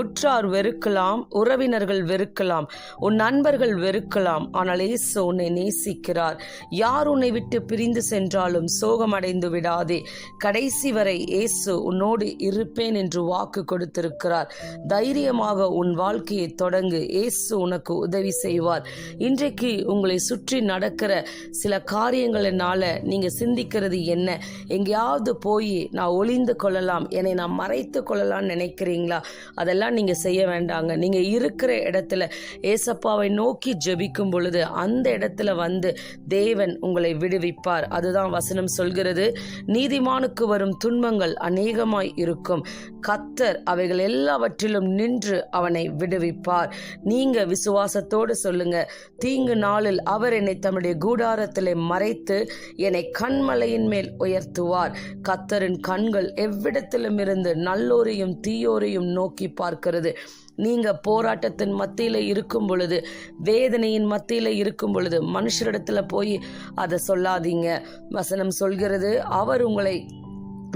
உற்றார் வெறுக்கலாம் உறவினர்கள் வெறுக்கலாம் உன் நண்பர்கள் வெறுக்கலாம். ஆனால் இயேசு உன்னை நேசிக்கிறார். யார் உன்னை விட்டு பிரிந்து சென்றாலும் சோகமடைந்து விடாதே. கடைசி வரை இயேசு உன்னோடு இருப்பேன் என்று வாக்கு கொடுத்திருக்கிறார். தைரியமாக உன் வாழ்க்கையை தொடங்கு. இயேசு உனக்கு உதவி செய்வார். இன்றைக்கு உங்களை சுற்றி நடக்கிற சில காரியங்களினால நீங்க சிந்திக்கிறது என்ன? எங்கேயாவது போய் நான் ஒளிந்து கொள்ளலாம். என்னை நான் மறைத்து கொள்ளலாம்னு நினைக்கிறீங்களா? அதெல்லாம் நீங்கள் செய்ய வேண்டாங்க. நீங்கள் இருக்கிற இடத்துல ஏசப்பாவை நோக்கி ஜெபிக்கும் பொழுது அந்த இடத்துல வந்து தேவன் உங்களை விடுவிப்பார். அதுதான் வசனம் சொல்கிறது. நீதிமானுக்கு வரும் துன்பங்கள் அநேகமாய் இருக்கும். கத்தர் அவைகள் எல்லாவற்றிலும் நின்று அவனை விடுவிப்பார். நீங்க விசுவாசத்தோடு சொல்லுங்க. தீங்கு நாளில் அவர் என்னை தம்முடைய கூடாரத்திலே மறைத்து என்னை கண்மலையின் மேல் உயர்த்துவார். கத்தரின் கண்கள் எவ்விடத்திலும் இருந்து நல்லோரையும் தீயோரையும் நோக்கி பார்க்கிறது. நீங்க போராட்டத்தின் மத்தியில இருக்கும் பொழுது வேதனையின் மத்தியில இருக்கும் பொழுது மனுஷரிடத்துல போய் அதை சொல்லாதீங்க. வசனம் சொல்கிறது அவர் உங்களை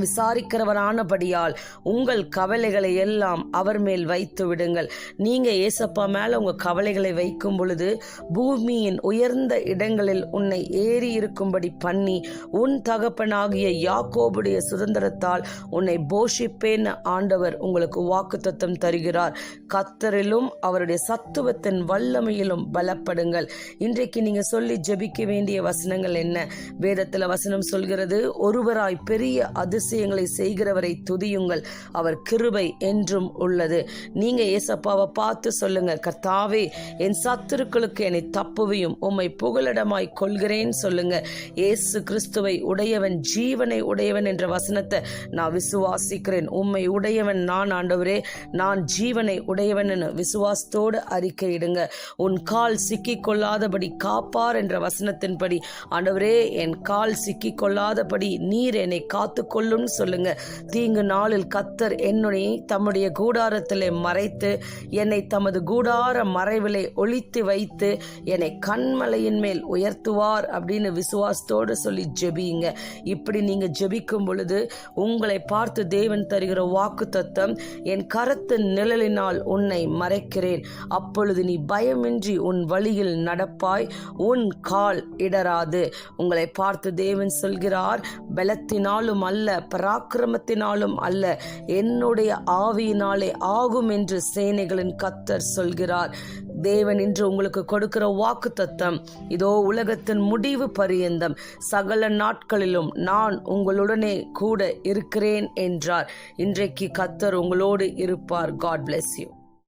விசாரிக்கிறவரானபடியால் உங்கள் கவலைகளை எல்லாம் அவர் மேல் வைத்து விடுங்கள். நீங்க ஏசப்பா மேல உங்க கவலைகளை வைக்கும் பொழுது பூமியின் உயர்ந்த இடங்களில் உன்னை ஏறி இருக்கும்படி பண்ணி உன் தகப்பனாகிய யாக்கோபுடைய சுதந்திரத்தால் உன்னை போஷிப்பேன் ஆண்டவர் உங்களுக்கு வாக்குத்தத்தம் தருகிறார். கத்தரிலும் அவருடைய சத்துவத்தின் வல்லமையிலும் பலப்படுங்கள். இன்றைக்கு நீங்க சொல்லி ஜெபிக்க வேண்டிய வசனங்கள் என்ன? வேதத்துல வசனம் சொல்கிறது ஒருவராய் பெரிய அதிசயங்களை செய்கிறவரை துதியுங்கள். அவர் கிருபை என்றும் உள்ளது. நீங்க ஏசப்பாவை பார்த்து சொல்லுங்க கர்த்தாவே என் சத்துருக்களுக்கு என்னை தப்புவியும். உம்மை புகலிடமாய் கொள்கிறேன் சொல்லுங்க இயேசு கிறிஸ்துவை உடையவன் ஜீவனை உடையவன் என்ற வசனத்தை நான் விசுவாசிக்கிறேன். உம்மை உடையவன் நான் ஆண்டவரே. நான் ஜீவனை உடையவன் என விசுவாசத்தோடு அறிக்கையிடுங்க. உன் கால் சிக்கிக் கொள்ளாதபடி காப்பார் என்ற வசனத்தின்படி. ஆண்டவரே என் கால் சிக்கி கொள்ளாதபடி நீர் என்னை காத்து கொள்ளும் சொல்லுங்க. தீங்கு நாளில் கத்தர் என்னுடைய தம்முடைய கூடாரத்திலே மறைத்து என்னை தமது கூடார மறைவிலே ஒழித்து வைத்து என்னை கண்மலையின் மேல் உயர்த்துவார் அப்படின்னு விசுவாசத்தோடு சொல்லி ஜெபியுங்க இப்படி நீங்க ஜெபிக்கும் பொழுது உங்களை பார்த்து தேவன் தருகிற வாக்கு தத்தம் என் கருத்து நிழலினால் உன்னை மறைக்கிறேன். அப்பொழுது நீ பயமின்றி உன் வழியில் நடப்பாய் உன் கால் இடராது. உங்களை பார்த்து தேவன் சொல்கிறார் பலத்தினாலும் அல்ல பராக்கிரமத்தினாலும் அல்ல என்னுடைய ஆவியினாலே ஆகும் என்று சேனைகளின் கத்தர் சொல்கிறார். தேவன் இன்று உங்களுக்கு கொடுக்கிற வாக்கு தத்தம் இதோ உலகத்தின் முடிவு பரியந்தம். சகல நாட்களிலும் நான் உங்களுடனே கூட இருக்கிறேன் என்றார். இன்றைக்கு கத்தர் உங்களோடு இருப்பார். God bless you